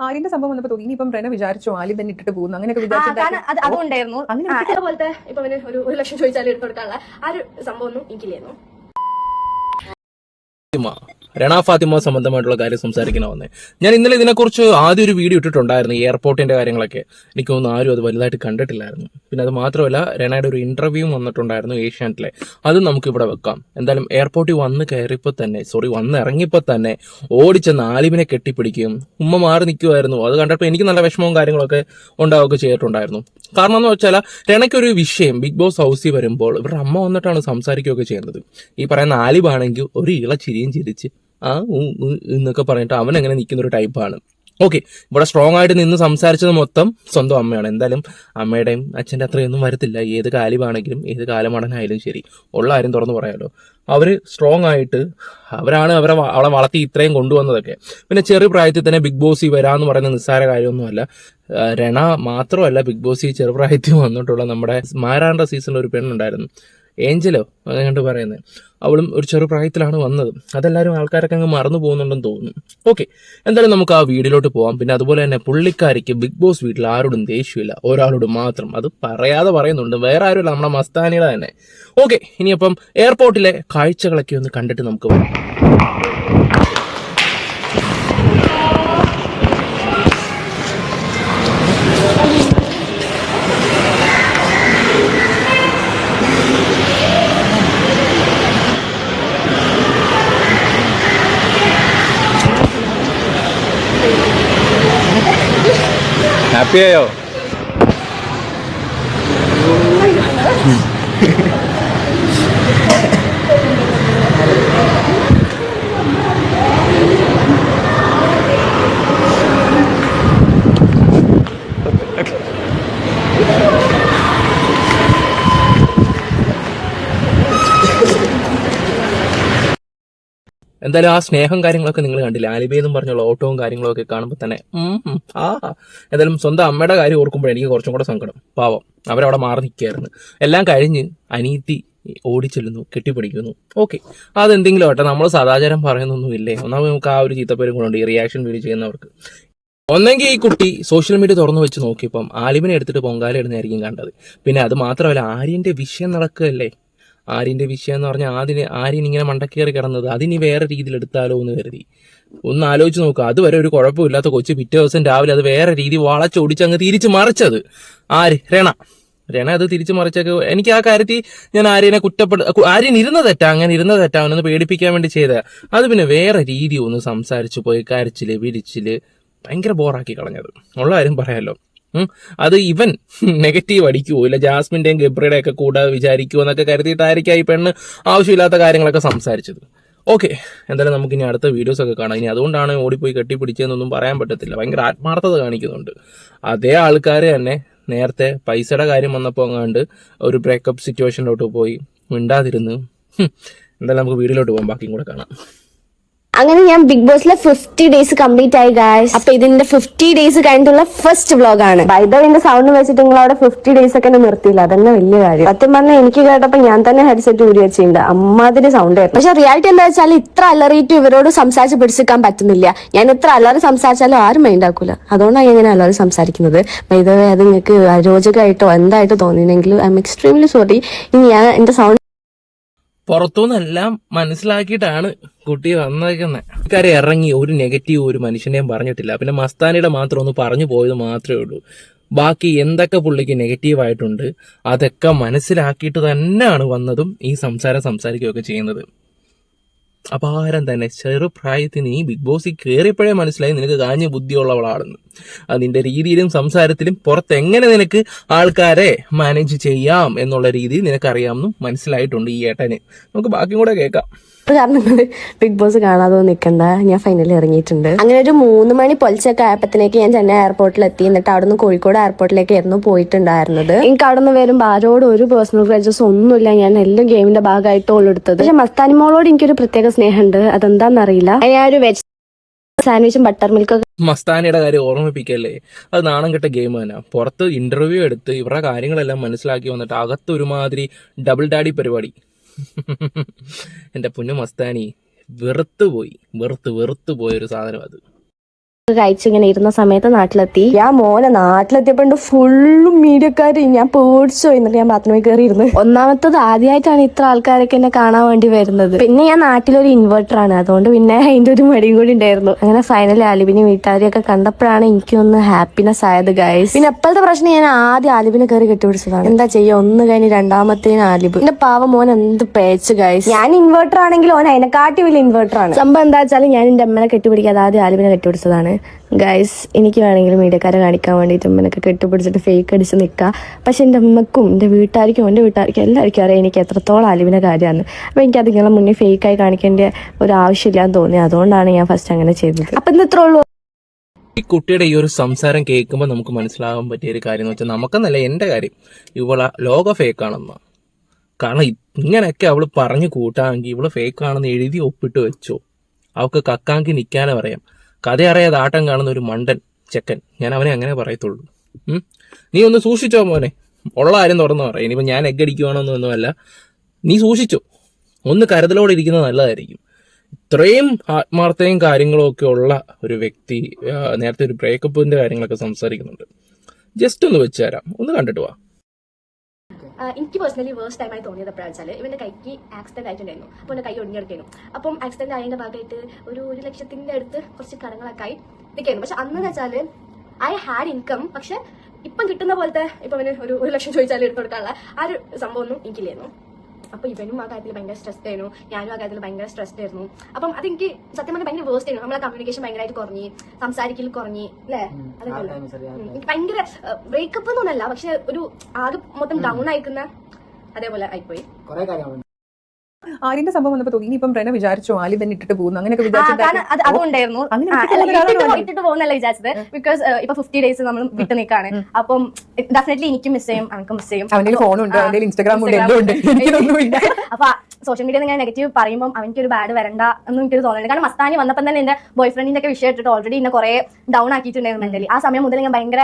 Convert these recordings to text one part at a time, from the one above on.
ആര്യന്റെ സംഭവം വന്നപ്പോ തോന്നി. ഇനിയിപ്പം റെന വിചാരിച്ചോ ആലി തന്നെ ഇട്ടിട്ട് പോകുന്നു? അങ്ങനെയൊക്കെ ആ, അതുപോലത്തെ ഇപ്പൊ അവന് ഒരു ഒരു ലക്ഷം ചോദിച്ചാൽ എടുത്തു കൊടുക്കാനുള്ള ആ ഒരു സംഭവം ഒന്നും എനിക്കില്ലായിരുന്നു രണ ഫാത്തിമ സംബന്ധമായിട്ടുള്ള കാര്യം സംസാരിക്കണ വന്നേ ഞാൻ ഇന്നലെ ഇതിനെക്കുറിച്ച് ആദ്യം ഒരു വീഡിയോ ഇട്ടിട്ടുണ്ടായിരുന്നു എയർപോർട്ടിന്റെ കാര്യങ്ങളൊക്കെ. എനിക്ക് ആരും അത് വലുതായിട്ട് കണ്ടിട്ടില്ലായിരുന്നു. പിന്നെ അത് മാത്രമല്ല രണയുടെ ഒരു ഇന്റർവ്യൂ വന്നിട്ടുണ്ടായിരുന്നു ഏഷ്യാനെറ്റിലെ. അത് നമുക്ക് ഇവിടെ വെക്കാം. എന്തായാലും എയർപോർട്ടിൽ വന്ന് കയറിയപ്പോൾ തന്നെ സോറി വന്ന് ഇറങ്ങിയപ്പോൾ തന്നെ ഓടിച്ചെന്ന് ആലിമിനെ കെട്ടിപ്പിടിക്കുകയും ഉമ്മ മാറി നിൽക്കുമായിരുന്നു അത് കണ്ടപ്പോൾ എനിക്ക് നല്ല വിഷമവും കാര്യങ്ങളൊക്കെ ഉണ്ടാവുകയൊക്കെ ചെയ്തിട്ടുണ്ടായിരുന്നു. കാരണം എന്ന് വെച്ചാൽ രണയ്ക്കൊരു വിഷയം ബിഗ് ബോസ് ഹൗസിൽ വരുമ്പോൾ ഇവരുടെ അമ്മ വന്നിട്ടാണ് സംസാരിക്കുകയൊക്കെ ചെയ്യുന്നത്. ഈ പറയുന്ന ആലിബാണെങ്കിൽ ഒരു ഇള ചിരിയും ചിരിച്ച് ആ എന്നൊക്കെ പറഞ്ഞിട്ട് അവൻ അങ്ങനെ നിൽക്കുന്ന ഒരു ടൈപ്പാണ് ഓക്കെ ഇവിടെ സ്ട്രോങ് ആയിട്ട് നിന്ന് സംസാരിച്ചത് മൊത്തം സ്വന്തം അമ്മയാണ്. എന്തായാലും അമ്മയുടെയും അച്ഛന്റെ അത്രയൊന്നും വരത്തില്ല. ഏത് കാലിമാണെങ്കിലും ഏത് കാലമടനായാലും ശരി. ഉള്ള കാര്യം തുറന്നു പറയാമല്ലോ അവർ സ്ട്രോങ് ആയിട്ട് അവരാണ് അവരെ അവളെ വളർത്തി ഇത്രയും കൊണ്ടുവന്നതൊക്കെ. പിന്നെ ചെറിയ പ്രായത്തിൽ തന്നെ ബിഗ് ബോസിൽ വരാമെന്ന് പറയുന്ന നിസ്സാര കാര്യമൊന്നുമല്ല. രണ മാത്രമല്ല ബിഗ് ബോസിൽ ചെറുപ്രായത്തിൽ വന്നിട്ടുള്ള നമ്മുടെ മാരാണ്ട സീസണിൽ ഒരു പെണ്ണുണ്ടായിരുന്നു. ഏഞ്ചലോ അങ്ങനെ പറയുന്നത്. അവളും ഒരു ചെറുപ്രായത്തിലാണ് വന്നത്. അതെല്ലാവരും ആൾക്കാരൊക്കെ അങ്ങ് മറന്നു പോകുന്നുണ്ടെന്ന് തോന്നുന്നു. ഓക്കെ എന്തായാലും നമുക്ക് ആ വീടിലോട്ട് പോവാം. പിന്നെ അതുപോലെ തന്നെ പുള്ളിക്കാരിക്ക് ബിഗ് ബോസ് വീട്ടിൽ ആരോടും ദേഷ്യമില്ല. ഒരാളോട് മാത്രം. അത് പറയാതെ പറയുന്നുണ്ട്. വേറെ ആരുമില്ല. നമ്മുടെ മസ്താനിയുടെ തന്നെ. ഓക്കെ ഇനിയപ്പം എയർപോർട്ടിലെ കാഴ്ചകളൊക്കെ ഒന്ന് കണ്ടിട്ട് നമുക്ക് വരാം. ഹാപ്പി എന്തായാലും ആ സ്നേഹം കാര്യങ്ങളൊക്കെ നിങ്ങൾ കണ്ടില്ല? ആലിബേ എന്നും പറഞ്ഞുള്ള ഓട്ടവും കാര്യങ്ങളൊക്കെ കാണുമ്പോൾ തന്നെ ആ. എന്തായാലും സ്വന്തം അമ്മയുടെ കാര്യം ഓർക്കുമ്പോൾ എനിക്ക് കുറച്ചും കൂടെ സങ്കടം. പാവം. അവരവിടെ മാറി നിൽക്കുകയായിരുന്നു. എല്ലാം കഴിഞ്ഞ് അനീതി ഓടിച്ചെല്ലുന്നു കെട്ടിപ്പിടിക്കുന്നു. ഓക്കെ. അതെന്തെങ്കിലും ആട്ടെ നമ്മൾ സദാചാരം പറയുന്നൊന്നും ഇല്ലേ ഒന്നാമത് നമുക്ക് ആ ഒരു ചീത്തപ്പേരും കൂടെ ഉണ്ട് ഈ റിയാക്ഷൻ വീഡിയോ ചെയ്യുന്നവർക്ക്. ഒന്നെങ്കിൽ ഈ കുട്ടി സോഷ്യൽ മീഡിയ തുറന്നു വെച്ച് നോക്കിയപ്പം ആലിമിനെ എടുത്തിട്ട് പൊങ്കാല ഇടുന്നതായിരിക്കും കണ്ടത്. പിന്നെ അത് മാത്രമല്ല ആര്യന്റെ വിഷയം നടക്കുകയല്ലേ? ആര്യന്റെ വിഷയം എന്ന് പറഞ്ഞാൽ ആദ്യം ആര്യൻ ഇങ്ങനെ മണ്ടക്കേറി കിടന്നത്. അതിനി വേറെ രീതിയിൽ എടുത്താലോ എന്ന് കരുതി. ഒന്ന് ആലോചിച്ച് നോക്കുക അതുവരെ ഒരു കുഴപ്പമില്ലാത്ത കൊച്ചു പിറ്റേ ദിവസം രാവിലെ അത് വേറെ രീതി വളച്ചൊടിച്ച് അങ്ങ് തിരിച്ച് മറിച്ചത്. ആര്? രണ. രണ അത് തിരിച്ചു മറിച്ചൊക്കെ എനിക്ക് ആ കാര്യത്തിൽ ഞാൻ ആര്യനെ കുറ്റപ്പെടു ആര്യൻ ഇരുന്ന തെറ്റാ. അങ്ങനെ ഇരുന്ന തെറ്റാ. അവനൊന്ന് പേടിപ്പിക്കാൻ വേണ്ടി ചെയ്ത അത് പിന്നെ വേറെ രീതി ഒന്ന് സംസാരിച്ചു പോയി കരച്ചിൽ വിരിച്ചിൽ. ഭയങ്കര ബോറാക്കി കളഞ്ഞത്. ഉള്ള കാര്യം പറയാലോ. ഉം. അത് ഇവൻ നെഗറ്റീവ് അടിക്കുവോ? ഇല്ല ജാസ്മിന്റെയും ഗബ്രിയുടെ ഒക്കെ കൂടെ വിചാരിക്കുമോ എന്നൊക്കെ കരുതിയിട്ടായിരിക്കും ഈ പെണ്ണ് ആവശ്യമില്ലാത്ത കാര്യങ്ങളൊക്കെ സംസാരിച്ചത്. ഓക്കെ എന്തായാലും നമുക്ക് ഇനി അടുത്ത വീഡിയോസ് ഒക്കെ കാണാം. ഇനി അതുകൊണ്ടാണ് ഓടിപ്പോയി കെട്ടിപ്പിടിച്ചതെന്നൊന്നും പറയാൻ പറ്റത്തില്ല. ഭയങ്കര ആത്മാർത്ഥത കാണിക്കുന്നുണ്ട്. അതേ ആൾക്കാർ തന്നെ നേരത്തെ പൈസയുടെ കാര്യം വന്നപ്പോൾ അങ്ങാണ്ട് ഒരു ബ്രേക്കപ്പ് സിറ്റുവേഷനിലോട്ട് പോയി. മിണ്ടാതിരുന്ന്. എന്തായാലും നമുക്ക് വീഡിയോയിലോട്ട് പോകാം. ബാക്കിയും കൂടെ കാണാം. അങ്ങനെ ഞാൻ ബിഗ് ബോസിലെ ഫിഫ്റ്റി ഡേയ്സ് കംപ്ലീറ്റ് ആയി ഗായ്സ് അപ്പൊ ഇതിന്റെ ഫിഫ്റ്റി ഡേയ്സ് കഴിഞ്ഞിട്ടുള്ള ഫസ്റ്റ് വ്ലോഗ് ആണ്. ബൈദവിന്റെ സൗണ്ട് വെച്ചിട്ട് നിങ്ങൾ അവിടെ ഫിഫ്റ്റി ഡേയ്സ് ഒക്കെ നിർത്തിയില്ല. അതന്നെ വലിയ കാര്യം. സത്യം പറഞ്ഞാൽ എനിക്ക് കേട്ടപ്പോ ഞാൻ തന്നെ ഹെഡ്സെറ്റ് ഊരി വെച്ചിട്ടുണ്ട്. അമ്മാതിരി സൗണ്ട് ആയിരുന്നു. പക്ഷെ റിയാലിറ്റി എന്താ വെച്ചാൽ ഇത്ര അലറിയിട്ട് ഇവരോട് സംസാരിച്ച് പിടിച്ചെടുക്കാൻ പറ്റുന്നില്ല. ഞാൻ ഇത്ര അലറി സംസാരിച്ചാലും ആരും മൈൻഡ് ആക്കൂല. അതുകൊണ്ടാണ് ഞാൻ ഇങ്ങനെ അലറി സംസാരിക്കുന്നത്. ബൈദവേ അത് നിങ്ങൾക്ക് അരോചകമായിട്ടോ എന്തായിട്ടോ തോന്നിയെങ്കിൽ ഐ എം എക്സ്ട്രീംലി സോറി ഇനി ഞാൻ എന്റെ സൗണ്ട് പുറത്തുനിന്നെല്ലാം മനസ്സിലാക്കിയിട്ടാണ് കുട്ടി വന്നേക്കുന്നത് ആൾക്കാരെ ഇറങ്ങി ഒരു നെഗറ്റീവ് ഒരു മനുഷ്യനെയും പറഞ്ഞിട്ടില്ല. പിന്നെ മസ്താനിയുടെ മാത്രം ഒന്ന് പറഞ്ഞു പോയത് മാത്രമേ ഉള്ളൂ. ബാക്കി എന്തൊക്കെ പുള്ളിക്ക് നെഗറ്റീവ് ആയിട്ടുണ്ട് അതൊക്കെ മനസ്സിലാക്കിയിട്ട് തന്നെയാണ് വന്നതും ഈ സംസാരം സംസാരിക്കുകയൊക്കെ ചെയ്യുന്നത്. അപാരം തന്നെ. ചെറുപ്രായത്തിൽ ഈ ബിഗ് ബോസിൽ കയറിയപ്പോഴേ മനസ്സിലായി നിനക്ക് കാഞ്ഞ ബുദ്ധിയുള്ളവളാണെന്ന്. അത് നിന്റെ രീതിയിലും സംസാരത്തിലും പുറത്ത് എങ്ങനെ നിനക്ക് ആൾക്കാരെ മാനേജ് ചെയ്യാം എന്നുള്ള രീതിയിൽ നിനക്കറിയാമെന്നും മനസ്സിലായിട്ടുണ്ട് ഈ ഏട്ടന്. നമുക്ക് ബാക്കി കൂടെ കേൾക്കാം. കാരണം ബിഗ് ബോസ് കാണാതെ നിൽക്കണ്ട. ഞാൻ ഫൈനലിൽ ഇറങ്ങിയിട്ടുണ്ട്. അങ്ങനെ ഒരു മൂന്ന് മണി പൊലിച്ചൊക്കെ ആയപ്പത്തിലേക്ക് ഞാൻ ചെന്നൈ എയർപോർട്ടിൽ എത്തി. എന്നിട്ട് അവിടെ നിന്ന് കോഴിക്കോട് എയർപോർട്ടിലേക്ക് ആയിരുന്നു പോയിട്ടുണ്ടായിരുന്നത്. എനിക്ക് അവിടെ നിന്ന് വരുമ്പോൾ ആരോടും ഒരു പേഴ്സണൽ ഗ്രേജസ് ഒന്നുമില്ല. ഞാൻ എല്ലാം ഗെയിമിന്റെ ഭാഗമായിട്ട് ഓളെടുത്തത് പക്ഷെ മസ്താനി മോളോട് എനിക്കൊരു പ്രത്യേക സ്നേഹമുണ്ട്. അതെന്താണെന്നറിയില്ല ഞാൻ ഒരു വെജ് സാൻഡ്വിച്ചും ബട്ടർ മിൽക്ക് മസ്താനിയുടെ കാര്യം ഓർമ്മിപ്പിക്കല്ലേ? അത് നാണം കെട്ട ഗെയിം തന്നെ. പുറത്ത് ഇന്റർവ്യൂ എടുത്ത് ഇവരുടെ കാര്യങ്ങളെല്ലാം മനസ്സിലാക്കി വന്നിട്ട് അകത്ത് ഒരുമാതിരി ഡബിൾ ഡാഡി പരിപാടി. എന്റെ പുന്നു മസ്താനി വെറുത്തുപോയി. വെറുത്ത് വെറുത്തു പോയൊരു സാധനം അത്. കഴിച്ച് ഇങ്ങനെ ഇരുന്ന സമയത്ത് നാട്ടിലെത്തി. ഞാൻ മോനെ നാട്ടിലെത്തിയപ്പോ ഫുള്ളും മീഡിയക്കാര്. ഞാൻ പേടിച്ചോ എന്നിട്ട് ഞാൻ ബാത്റൂമിൽ കയറി ഇരുന്നു ഒന്നാമത്തത് ആദ്യമായിട്ടാണ് ഇത്ര ആൾക്കാരൊക്കെ എന്നെ കാണാൻ വേണ്ടി വരുന്നത്. പിന്നെ ഞാൻ നാട്ടിലൊരു ഇൻവെർട്ടർ ആണ്. അതുകൊണ്ട് പിന്നെ അതിന്റെ ഒരു മടിയും കൂടി ഉണ്ടായിരുന്നു. അങ്ങനെ ഫൈനലി ആലിബിനെ വീട്ടുകാരെയൊക്കെ കണ്ടപ്പോഴാണ് എനിക്കൊന്ന് ഹാപ്പിനെസ് ആയത് ഗൈസ് പിന്നെ എപ്പോഴത്തെ പ്രശ്നം ഞാൻ ആദ്യം ആലിബിനെ കയറി കെട്ടിപിടിച്ചതാണ് എന്താ ചെയ്യുക ഒന്ന് കഴിഞ്ഞ് രണ്ടാമത്തേന് ആലിബ് എന്റെ പാവ മോൻ എന്ത് പേച്ച് ഗൈസ് ഞാൻ ഇൻവെർട്ടർ ആണെങ്കിൽ ഓൻ അതിനെക്കാട്ടി വലിയ ഇൻവെർട്ടർ ആണ്. സംഭവം എന്താ വെച്ചാൽ ഞാൻ എന്റെ അമ്മനെ കെട്ടിപിടിക്കാതെ ആദ്യം ആലിബിനെ ഗൈസ് എനിക്ക് വേണമെങ്കിൽ മീഡിയക്കാരെ കാണിക്കാൻ വേണ്ടിയിട്ട് അമ്മനൊക്കെ കെട്ടിപ്പിടിച്ചിട്ട് ഫേക്ക് അടിച്ച് നിൽക്കുക പക്ഷെ എന്റെ അമ്മക്കും എന്റെ വീട്ടുകാർക്കും എന്റെ വീട്ടുകാർക്കും എല്ലാവർക്കും അറിയാം എനിക്ക് എത്രത്തോളം അലിവിന്റെ കാര്യമാണ്. അപ്പോൾ എനിക്ക് അതിങ്ങളെ മുന്നേ ഫേക്കായി കാണിക്കേണ്ട ഒരു ആവശ്യമില്ലാന്ന് തോന്നി. അതുകൊണ്ടാണ് ഞാൻ ഫസ്റ്റ് അങ്ങനെ ചെയ്തത്. അപ്പം ഇന്ന് ഉള്ളൂ. ഈ കുട്ടിയുടെ ഈ ഒരു സംസാരം കേൾക്കുമ്പോൾ നമുക്ക് മനസ്സിലാകാൻ പറ്റിയ ഒരു കാര്യം എന്ന് വെച്ചാൽ നമുക്കെന്നല്ല എന്റെ കാര്യം. ഇവള ലോക ഫേക്കാണെന്ന് കാരണം ഇങ്ങനെയൊക്കെ അവൾ പറഞ്ഞു കൂട്ടാമെങ്കിൽ ഇവൾ ഫേക്കാണെന്ന് എഴുതി ഒപ്പിട്ട് വെച്ചോ. അവൾക്ക് കക്കാങ്കി നിൽക്കാനേ പറയാം. കഥ അറിയാതെ ആട്ടം കാണുന്ന ഒരു മണ്ടൻ ചെക്കൻ. ഞാൻ അവനെ അങ്ങനെ പറയത്തുള്ളൂ. നീ ഒന്ന് സൂക്ഷിച്ചോ മോനെ? ഉള്ള ആരും തുറന്നു പറയാം. ഇനിയിപ്പോൾ ഞാൻ എഗ്ഗടിക്കുവാണോന്നൊന്നുമല്ല നീ സൂക്ഷിച്ചോ. ഒന്ന് കരുതലോടെ ഇരിക്കുന്നത് നല്ലതായിരിക്കും. ഇത്രയും ആത്മാർത്ഥയും കാര്യങ്ങളും ഒക്കെ ഉള്ള ഒരു വ്യക്തി നേരത്തെ ഒരു ബ്രേക്കപ്പിന്റെ കാര്യങ്ങളൊക്കെ സംസാരിക്കുന്നുണ്ട്. ജസ്റ്റ് ഒന്ന് വെച്ചുതരാം ഒന്ന് കണ്ടിട്ട് വാ. എനിക്ക് പേഴ്സണലി വേഴ്സ് ടൈമായി തോന്നിയത് എപ്പോഴാണ് വെച്ചാൽ ഇവന്റെ കൈക്ക് ആക്സിഡന്റ് ആയിട്ടുണ്ടായിരുന്നു. അപ്പോൾ എന്റെ കൈ ഒടിഞ്ഞെടുക്കായിരുന്നു. അപ്പം ആക്സിഡന്റ് ആയതിന്റെ ഭാഗമായിട്ട് ഒരു ഒരു ലക്ഷത്തിന്റെ അടുത്ത് കുറച്ച് കടങ്ങളൊക്കെ ആയി നിൽക്കായിരുന്നു. പക്ഷെ അന്ന് വെച്ചാൽ ഐ ഹാഡ് ഇൻകം പക്ഷെ ഇപ്പം കിട്ടുന്ന പോലത്തെ ഇപ്പം ഒരു ഒരു ലക്ഷം ചോദിച്ചാൽ എടുത്തു കൊടുക്കാനുള്ള ആ ഒരു സംഭവമൊന്നും എനിക്കില്ലായിരുന്നു. അപ്പൊ ഇവനും ആ കാര്യത്തിൽ ഭയങ്കര സ്ട്രെസ്ഡ് ആയിരുന്നു. ഞാനും ആ കാര്യത്തിൽ ഭയങ്കര സ്ട്രെസ്ഡ് ആയിരുന്നു. അപ്പം അതെനിക്ക് സത്യം പറഞ്ഞാൽ ഭയങ്കര വേസ്റ്റ് ആയിരുന്നു. നമ്മളെ കമ്മ്യൂണിക്കേഷൻ ഭയങ്കരമായിട്ട് കുറഞ്ഞു സംസാരിക്കൽ കുറഞ്ഞു അല്ലേ? അതൊക്കെ ഭയങ്കര ബ്രേക്കപ്പ് അല്ല പക്ഷെ ഒരു ആകെ മൊത്തം ഡൗൺ ആയിക്കുന്ന അതേപോലെ ആയിപ്പോയി. ആര്യന്റെ സംഭവം വന്നപ്പോ തോന്നി. ഇനിയിപ്പം റെന വിചാരിച്ചു ആലി തന്നെ ഇട്ടിട്ട് പോകുന്നു. അങ്ങനെയൊക്കെ അതുണ്ടായിരുന്നു. അങ്ങനെ ഇട്ടിട്ട് പോകുന്നല്ല വിചാരിച്ചത്. ബിക്കോസ് ഇപ്പൊ ഫിഫ്റ്റി ഡേയ്സ് നമ്മൾ വിട്ടു നിൽക്കാണ് അപ്പം ഡെഫിനറ്റ്ലി എനിക്ക് മിസ് ചെയ്യും അവർക്ക് മിസ് ചെയ്യും. അവന്റെ ഫോണുണ്ട് അവന്റെ ഇൻസ്റ്റാഗ്രാം ഉണ്ട് എല്ലാം ഉണ്ട് എനിക്കൊന്നുമില്ല അപ്പൊ സോഷ്യൽ മീഡിയ ഇങ്ങനെ നെഗറ്റീവ് പറയുമ്പോൾ അവനിക്ക് ഒരു ബാഡ് വരണ്ട എന്ന് എനിക്കൊരു തോന്നുന്നുണ്ട് കാരണം മസ്താനി വന്നപ്പോൾ തന്നെ എന്റെ ബോയ് ഫ്രണ്ടിന്റെ ഒക്കെ വിഷയം ഇട്ടിട്ട് ഓൾറെഡി എന്നെ കുറെ ഡൗൺ ആക്കിയിട്ടുണ്ടായിരുന്നു മെന്റലി ആ സമയം മുതൽ ഞാൻ ഭയങ്കര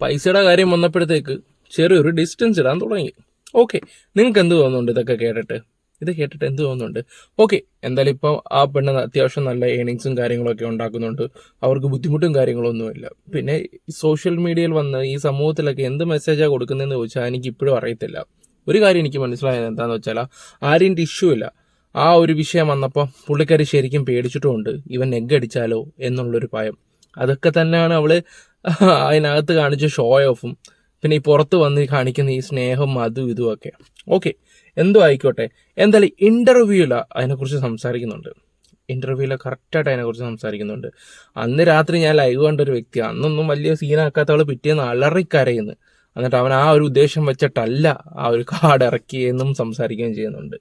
പൈസയുടെ കാര്യം വന്നപ്പോഴത്തേക്ക് ചെറിയൊരു ഡിസ്റ്റൻസ് ഇടാൻ തുടങ്ങി. ഓക്കെ നിങ്ങൾക്ക് എന്ത് തോന്നുന്നുണ്ട്? ഇതൊക്കെ കേട്ടിട്ട്. ഇത് കേട്ടിട്ട് എന്ത് തോന്നുന്നുണ്ട്? ഓക്കെ എന്തായാലും ഇപ്പോൾ ആ പെണ്ണ് അത്യാവശ്യം നല്ല ഏണിങ്സും കാര്യങ്ങളൊക്കെ ഉണ്ടാക്കുന്നുണ്ട്. അവർക്ക് ബുദ്ധിമുട്ടും കാര്യങ്ങളൊന്നുമില്ല. പിന്നെ സോഷ്യൽ മീഡിയയിൽ വന്ന് ഈ സമൂഹത്തിലൊക്കെ എന്ത് മെസ്സേജാണ് കൊടുക്കുന്നതെന്ന് ചോദിച്ചാൽ എനിക്ക് ഇപ്പോഴും അറിയത്തില്ല. ഒരു കാര്യം എനിക്ക് മനസ്സിലായത് എന്താണെന്ന് വെച്ചാൽ ആരും ഇഷ്യൂ ഇല്ല. ആ ഒരു വിഷയം വന്നപ്പോൾ പുള്ളിക്കാരി ശരിക്കും പേടിച്ചിട്ടുമുണ്ട്. ഇവൻ നെഗ് അടിച്ചാലോ എന്നുള്ളൊരു ഭയം. അതൊക്കെ തന്നെയാണ് അവൾ അതിനകത്ത് കാണിച്ച ഷോ ഓഫും പിന്നെ ഈ പുറത്ത് വന്ന് കാണിക്കുന്ന ഈ സ്നേഹം അതും ഇതും ഒക്കെ. ഓക്കെ എന്തോ ആയിക്കോട്ടെ. എന്തായാലും ഇന്റർവ്യൂല അതിനെക്കുറിച്ച് സംസാരിക്കുന്നുണ്ട്. ഇന്റർവ്യൂല കറക്റ്റായിട്ട് അതിനെക്കുറിച്ച് സംസാരിക്കുന്നുണ്ട്. അന്ന് രാത്രി ഞാൻ ലൈവ് കണ്ട ഒരു വ്യക്തിയാണ് അന്നൊന്നും വലിയ സീനാക്കാത്തവൾ പിറ്റേന്ന് അലറിക്കരയുന്നു. എന്നിട്ട് അവൻ ആ ഒരു ഉദ്ദേശം വെച്ചിട്ടല്ല ആ ഒരു കാർഡ് ഇറക്കിയെന്നും സംസാരിക്കുകയും ചെയ്യുന്നുണ്ട്.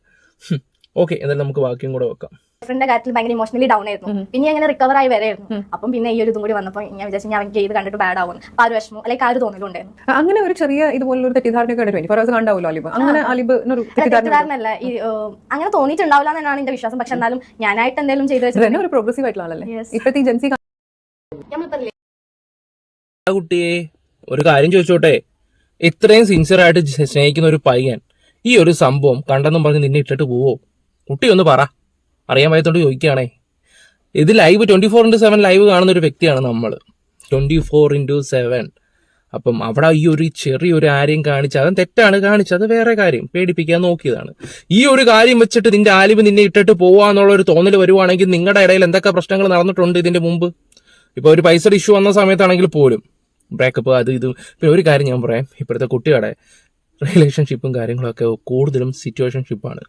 ഓക്കെ എന്തായാലും നമുക്ക് ബാക്കിയും കൂടെ വെക്കാം. ഫ്രണ്ടിന്റെ കാര്യത്തിൽ ഭയങ്കര ഇമോഷണലി ഡൗൺ ആയിരുന്നു. പിന്നെ അങ്ങനെ റിക്കവർ ആയി വരായിരുന്നു അപ്പം പിന്നെ ഈ ഒരു ഇതും കൂടി വന്നപ്പോൾ ഞാൻ വിചാരിച്ചു ഞാൻ അവർക്ക് ഇത് കണ്ടിട്ട് ബാഡ് ആവും. അപ്പൊ ആ ഒരു വിഷമം അല്ലെങ്കിൽ ആ ഒരു തോന്നലുണ്ടായിരുന്നു. അങ്ങനെ ഒരു ചെറിയ ഇതുപോലൊരു ഒരു തെറ്റിദ്ധാരണയൊക്കെ ട്വന്റി ഫോർ ഹവേഴ്സ് കണ്ടാവുമല്ലോ അലിബ്? അങ്ങനെ അലിബ് തെറ്റിദ്ധാരണ തെറ്റിദ്ധാരണയല്ല. ഈ അങ്ങനെ തോന്നിയിട്ടുണ്ടാവില്ല എന്നാണ് എന്റെ വിശ്വാസം. പക്ഷെ എന്നാലും ഞാനായിട്ട് എന്തെങ്കിലും ചെയ്തു വെച്ചത് ഒരു പ്രോഗ്രസീവ് ആയിട്ടുള്ള ആളല്ലേ? ഇപ്പോഴത്തെ ജൻസി കുട്ടിയെ ഒരു കാര്യം ചോദിച്ചോട്ടെ? ഇത്രയും സിൻസിയർ ആയിട്ട് സ്നേഹിക്കുന്ന ഒരു പയ്യൻ ഈ ഒരു സംഭവം കണ്ടെന്നും പറഞ്ഞ് നിന്നെ ഇട്ടിട്ട് പോവോ? കുട്ടി ഒന്ന് പറ. അറിയാൻ വയ്യത്തോണ്ട് ചോദിക്കുകയാണേ. ഇത് live twenty four into seven live കാണുന്ന ഒരു വ്യക്തിയാണ് നമ്മൾ ട്വന്റി ഫോർ ഇന്റു സെവൻ അപ്പം അവിടെ ഈ ഒരു ചെറിയൊരു ആരെയും കാണിച്ച് അതും തെറ്റാണ് കാണിച്ചത് അത് വേറെ കാര്യം. പേടിപ്പിക്കാൻ നോക്കിയതാണ്. ഈ ഒരു കാര്യം വെച്ചിട്ട് നിന്റെ ആലിവ് നിന്നെ ഇട്ടിട്ട് പോവാന്നുള്ള ഒരു തോന്നൽ വരുവാണെങ്കിൽ നിങ്ങളുടെ ഇടയിൽ എന്തൊക്കെ പ്രശ്നങ്ങൾ നടന്നിട്ടുണ്ട് ഇതിന്റെ മുമ്പ്? ഇപ്പൊ ഒരു പൈസ ഇഷ്യൂ വന്ന സമയത്താണെങ്കിൽ പോലും. ബ്രേക്കപ്പ് അത് ഇത്. പിന്നെ ഒരു കാര്യം ഞാൻ പറയാം. ഇപ്പോഴത്തെ കുട്ടികളുടെ റിലേഷൻഷിപ്പും കാര്യങ്ങളൊക്കെ കൂടുതലും സിറ്റുവേഷൻഷിപ്പാണ്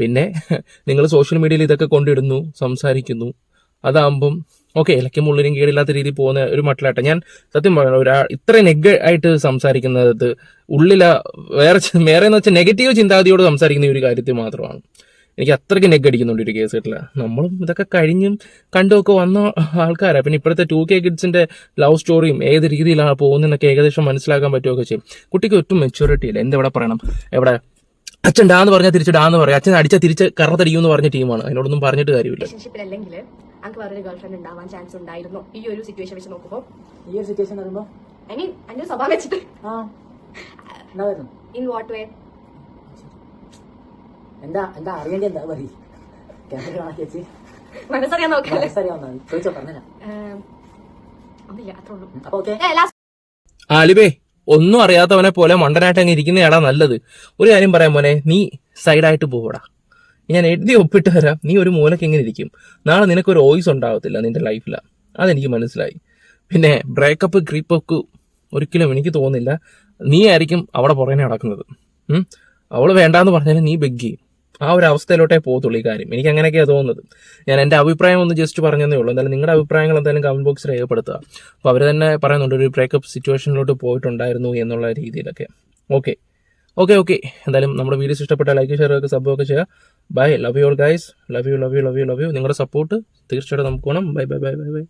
പിന്നെ നിങ്ങൾ സോഷ്യൽ മീഡിയയിൽ ഇതൊക്കെ കൊണ്ടിടുന്നു സംസാരിക്കുന്നു. അതാകുമ്പം ഓക്കെ ഇലയ്ക്കും ഉള്ളിലും കീഴില്ലാത്ത രീതിയിൽ പോകുന്ന ഒരു മട്ടിലാട്ടെ. ഞാൻ സത്യം പറഞ്ഞു ഒരാൾ ഇത്ര നെഗ് ആയിട്ട് സംസാരിക്കുന്നത് ഉള്ളില വേറെ വേറെ എന്ന് വെച്ചാൽ നെഗറ്റീവ് ചിന്താഗതിയോട് സംസാരിക്കുന്ന ഒരു കാര്യത്തിൽ മാത്രമാണ്. എനിക്ക് അത്രയ്ക്ക് നെഗ് അടിക്കുന്നുണ്ട് ഒരു കേസ് കിട്ടില്ല നമ്മളും ഇതൊക്കെ കഴിഞ്ഞും കണ്ടുമൊക്കെ വന്ന ആൾക്കാരാണ് പിന്നെ ഇപ്പോഴത്തെ ടു കെ കിഡ്സിന്റെ ലവ് സ്റ്റോറിയും ഏത് രീതിയിലാണ് പോകുന്നതെന്നൊക്കെ ഏകദേശം മനസ്സിലാക്കാൻ പറ്റുമൊക്കെ ചെയ്യും. കുട്ടിക്ക് ഒട്ടും മെച്ചൂരിറ്റി ഇല്ല. എന്തെവിടെ പറയണം? എവിടെ അച്ഛൻ ഡാന്ന് പറഞ്ഞാൽ തിരിച്ച് ഡാന്ന് പറയും. അച്ഛൻ അടിച്ച തിരിച്ച് കറത്തടിക്കും എന്ന് പറഞ്ഞ ടീമാണ്. അതിനോടൊന്നും പറഞ്ഞിട്ട് കാര്യമില്ല. അലിബേ അല്ലെങ്കിൽ നമുക്ക് വേറൊരു ഗേൾ ഫ്രണ്ട് ഉണ്ടാവാൻ ചാൻസ് ഉണ്ടായിരുന്നു. ഈ ഒരു സിറ്റുവേഷൻ വെച്ച് നോക്കുമ്പോൾ ഈ ഒരു സിറ്റുവേഷൻ ഐ മീൻ എന്റെ സ്വഭാവം വെച്ചിട്ട്. ഇൻ വാട്ട് വേ എന്താ എന്താ അറിയേണ്ടി എന്താ പറയും? ക്യാമറ ആക്കി വെച്ച്. മനസ്സറിയാൻ നോക്കല്ലേ മനസ്സറിയാവുന്ന ചോദിച്ചോ പറഞ്ഞുതരാം. ഏം, ഒന്നുമില്ല അത്രേ ഉള്ളൂ. അപ്പൊ ഓക്കെ ഏ, ലാസ്റ്റ് ആലിബേ ഒന്നും അറിയാത്തവനെ പോലെ മണ്ടനായിട്ട് അങ്ങ് ഇരിക്കുന്നയാടാ നല്ലത്. ഒരു കാര്യം പറയാൻ മോനെ നീ സൈഡായിട്ട് പോവടാ ഞാൻ എഴുതി ഒപ്പിട്ട് തരാം. നീ ഒരു മൂലക്ക് എങ്ങനെ ഇരിക്കും. നാളെ നിനക്കൊരു വോയിസ് ഉണ്ടാവത്തില്ല നിന്റെ ലൈഫിൽ അതെനിക്ക് മനസ്സിലായി. പിന്നെ ബ്രേക്കപ്പ് ക്രീപ്പപ്പ് ഒരിക്കലും എനിക്ക് തോന്നുന്നില്ല. നീ ആയിരിക്കും അവിടെ പുറകെ നടക്കുന്നത്. അവൾ വേണ്ടാന്ന് പറഞ്ഞാൽ നീ ബെഗ് ആ ഒരു അവസ്ഥയിലോട്ടേ പോകത്തുള്ളൂ ഈ കാര്യം. എനിക്ക് അങ്ങനെയൊക്കെയാണ് തോന്നുന്നത്. ഞാൻ എന്റെ അഭിപ്രായം ഒന്ന് ജസ്റ്റ് പറഞ്ഞതേ ഉള്ളൂ. എന്തായാലും നിങ്ങളുടെ അഭിപ്രായങ്ങൾ എന്തായാലും കമന്റ് ബോക്സിൽ രേഖപ്പെടുത്തുക. അപ്പോൾ അവർ തന്നെ പറയുന്നുണ്ട് ഒരു ബ്രേക്കപ്പ് സിറ്റുവേഷനിലോട്ട് പോയിട്ടുണ്ടായിരുന്നു എന്നുള്ള രീതിയിലൊക്കെ. ഓക്കെ ഓക്കെ ഓക്കെ എന്തായാലും നമ്മുടെ വീഡിയോസ് ഇഷ്ടപ്പെട്ട ലൈക്ക് ഷെയർ ഒക്കെ സബ് ഒക്കെ ചെയ്യുക. Bye love you all guys love you love you love you love you നിങ്ങളുടെ സപ്പോർട്ട് തീർച്ചയായിട്ടും നമുക്ക് വേണം. Bye bye bye bye bye